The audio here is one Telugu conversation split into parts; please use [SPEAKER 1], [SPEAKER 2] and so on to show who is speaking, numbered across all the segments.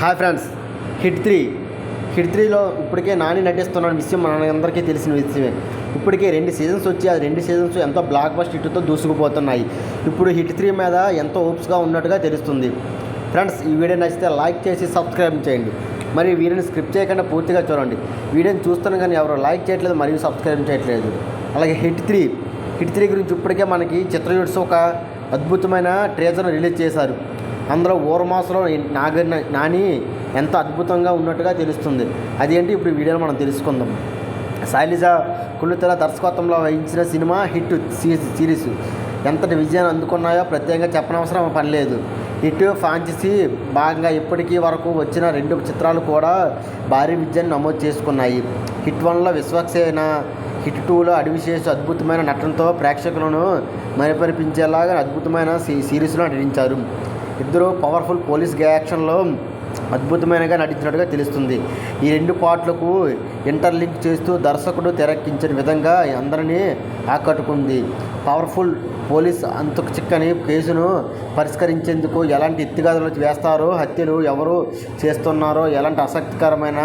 [SPEAKER 1] Hi friends. Hit three. Hit త్రీలో ఇప్పటికే నాని నటిస్తున్న విషయం మనందరికీ తెలిసిన విషయమే. ఇప్పటికే రెండు సీజన్స్ వచ్చి ఆ రెండు సీజన్స్ ఎంతో బ్లాక్ బస్ట్ హిట్తో దూసుకుపోతున్నాయి. ఇప్పుడు హిట్ త్రీ మీద ఎంతో ఓప్స్గా ఉన్నట్టుగా తెలుస్తుంది. ఫ్రెండ్స్ ఈ వీడియో నచ్చితే లైక్ చేసి సబ్స్క్రైబ్ చేయండి. మరి వీడియోని స్క్రిప్ట్ చేయకుండా పూర్తిగా చూడండి. వీడియోని చూస్తున్నా కానీ ఎవరు లైక్ చేయట్లేదు మరియు సబ్స్క్రైబ్ చేయట్లేదు. అలాగే హిట్ త్రీ. హిట్ త్రీ గురించి ఇప్పటికే మనకి చిత్ర ఒక అద్భుతమైన ట్రేజర్ను రిలీజ్ చేశారు. అందులో ఓరమాసలో నాగ నాని ఎంత అద్భుతంగా ఉన్నట్టుగా తెలుస్తుంది. అదేంటి? ఇప్పుడు వీడియోలో మనం తెలుసుకుందాం. శైలిజ కుళ్ళుతల దర్శకత్వంలో వహించిన సినిమా హిట్ సిరీస్. ఎంతటి విజయాన్ని అందుకున్నాయో ప్రత్యేకంగా చెప్పనవసరం పనిలేదు హిట్ ఫ్రాంచైజీ భాగంగా ఇప్పటికీ వరకు వచ్చిన రెండు చిత్రాలు కూడా భారీ విజయాన్ని నమోదు చేసుకున్నాయి. హిట్ వన్లో విశ్వక్సేన హిట్ టూలో అడివిశేష అద్భుతమైన నటనతో ప్రేక్షకులను మరిపరిపించేలాగా అద్భుతమైన సిరీస్లో నటించారు. ఇద్దరు పవర్ఫుల్ పోలీస్ యాక్షన్లో అద్భుతమైనగా నటించినట్టుగా తెలుస్తుంది. ఈ రెండు పాటలకు ఇంటర్లింక్ చేస్తూ దర్శకుడు తెరక్కించిన విధంగా అందరినీ ఆకట్టుకుంది. పవర్ఫుల్ పోలీస్ అంత చిక్కని కేసును పరిష్కరించేందుకు ఎలాంటి ఎత్తుగాదులు వేస్తారో హత్యలు ఎవరు చేస్తున్నారో ఎలాంటి ఆసక్తికరమైన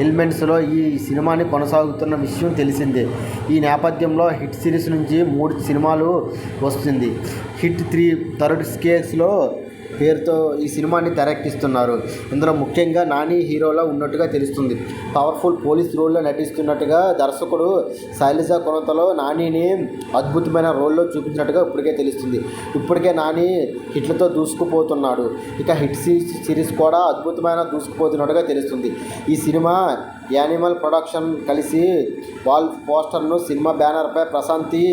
[SPEAKER 1] ఎలిమెంట్స్లో ఈ సినిమాని కొనసాగుతున్న విషయం తెలిసిందే. ఈ నేపథ్యంలో హిట్ సిరీస్ నుంచి మూడు సినిమాలు వస్తుంది. హిట్ త్రీ థర్డ్ స్కేస్లో పేరుతో ఈ సినిమాని తెరకెక్కిస్తున్నారు. ఇందులో ముఖ్యంగా నాని హీరోలో ఉన్నట్టుగా తెలుస్తుంది. పవర్ఫుల్ పోలీస్ రోల్లో నటిస్తున్నట్టుగా దర్శకుడు శైలజ కొనతలో నానిని అద్భుతమైన రోల్లో చూపించినట్టుగా ఇప్పటికే తెలుస్తుంది. ఇప్పటికే నాని హిట్లతో దూసుకుపోతున్నాడు. ఇక హిట్ సిరీస్ సిరీస్ కూడా అద్భుతమైన దూసుకుపోతున్నట్టుగా తెలుస్తుంది. ఈ సినిమా యానిమల్ ప్రొడక్షన్ కలిసి వాల్ పోస్టర్ను సినిమా బ్యానర్పై ప్రశాంతి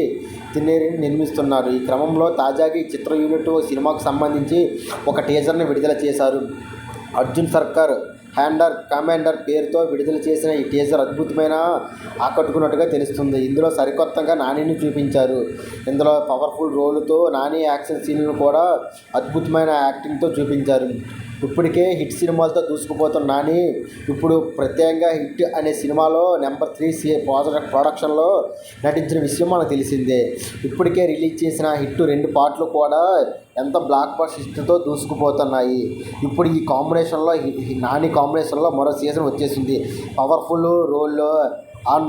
[SPEAKER 1] తిన్నేరిని నిర్మిస్తున్నారు. ఈ క్రమంలో తాజాగా ఈ చిత్ర యూనిట్ సినిమాకు సంబంధించి ఒక టీజర్ని విడుదల చేశారు. అర్జున్ సర్కార్ హ్యాండర్ కమాండర్ పేరుతో విడుదల చేసిన ఈ టీజర్ అద్భుతమైన ఆకట్టుకున్నట్టుగా తెలుస్తుంది. ఇందులో సరికొత్తగా నానిని చూపించారు. ఇందులో పవర్ఫుల్ రోలుతో నాని యాక్షన్ సీన్లను కూడా అద్భుతమైన యాక్టింగ్తో చూపించారు. ఇప్పటికే హిట్ సినిమాలతో దూసుకుపోతున్న నాని ఇప్పుడు ప్రత్యేకంగా హిట్ అనే సినిమాలో నెంబర్ త్రీ సి ప్రొడక్షన్లో నటించిన విషయం మనకు తెలిసిందే. ఇప్పటికే రిలీజ్ చేసిన హిట్ రెండు పాటలు కూడా ఎంత బ్లాక్ బస్ట్ హిట్తో దూసుకుపోతున్నాయి. ఇప్పుడు ఈ కాంబినేషన్లో నాని కాంబినేషన్లో మరో సీజన్ వచ్చేసింది. పవర్ఫుల్ రోల్లో ఆన్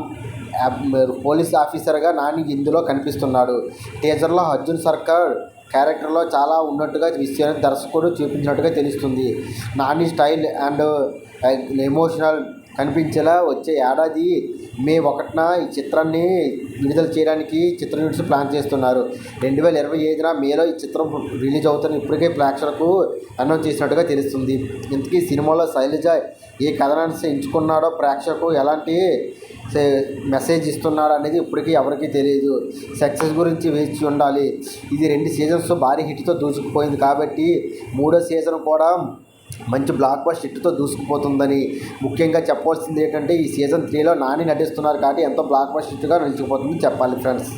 [SPEAKER 1] పోలీస్ ఆఫీసర్గా నాని ఇందులో కనిపిస్తున్నాడు. టీజర్లో అర్జున్ సర్కార్ క్యారెక్టర్లో చాలా ఉన్నట్టుగా విషయాన్ని దర్శకుడు చూపించినట్టుగా తెలుస్తుంది. నాని స్టైల్ అండ్ ఎమోషనల్ కనిపించేలా వచ్చే ఏడాది మే ఒకటిన ఈ చిత్రాన్ని విడుదల చేయడానికి చిత్ర యూనిట్స్ ప్లాన్ చేస్తున్నారు. రెండు వేల ఇరవై ఐదున మేలో ఈ చిత్రం రిలీజ్ అవుతున్న ఇప్పటికే ప్రేక్షకులకు అనౌన్స్ చేసినట్టుగా తెలుస్తుంది. ఇంతకీ సినిమాలో శైలజ ఏ కథనాన్ని ఎంచుకున్నాడో ప్రేక్షకు ఎలాంటి మెసేజ్ ఇస్తున్నాడు అనేది ఇప్పటికీ ఎవరికీ తెలియదు సక్సెస్ గురించి వేచి ఉండాలి. ఇది రెండు సీజన్స్ భారీ హిట్తో దూసుకుపోయింది కాబట్టి మూడో సీజన్ కూడా మంచి బ్లాక్ బస్ట్ హిట్తో దూసుకుపోతుందని ముఖ్యంగా చెప్పాల్సింది ఏంటంటే ఈ సీజన్ త్రీలో నాని నటిస్తున్నారు కాబట్టి ఎంతో బ్లాక్ బస్ట్ హిట్గా నిలిచిపోతుందని చెప్పాలి ఫ్రెండ్స్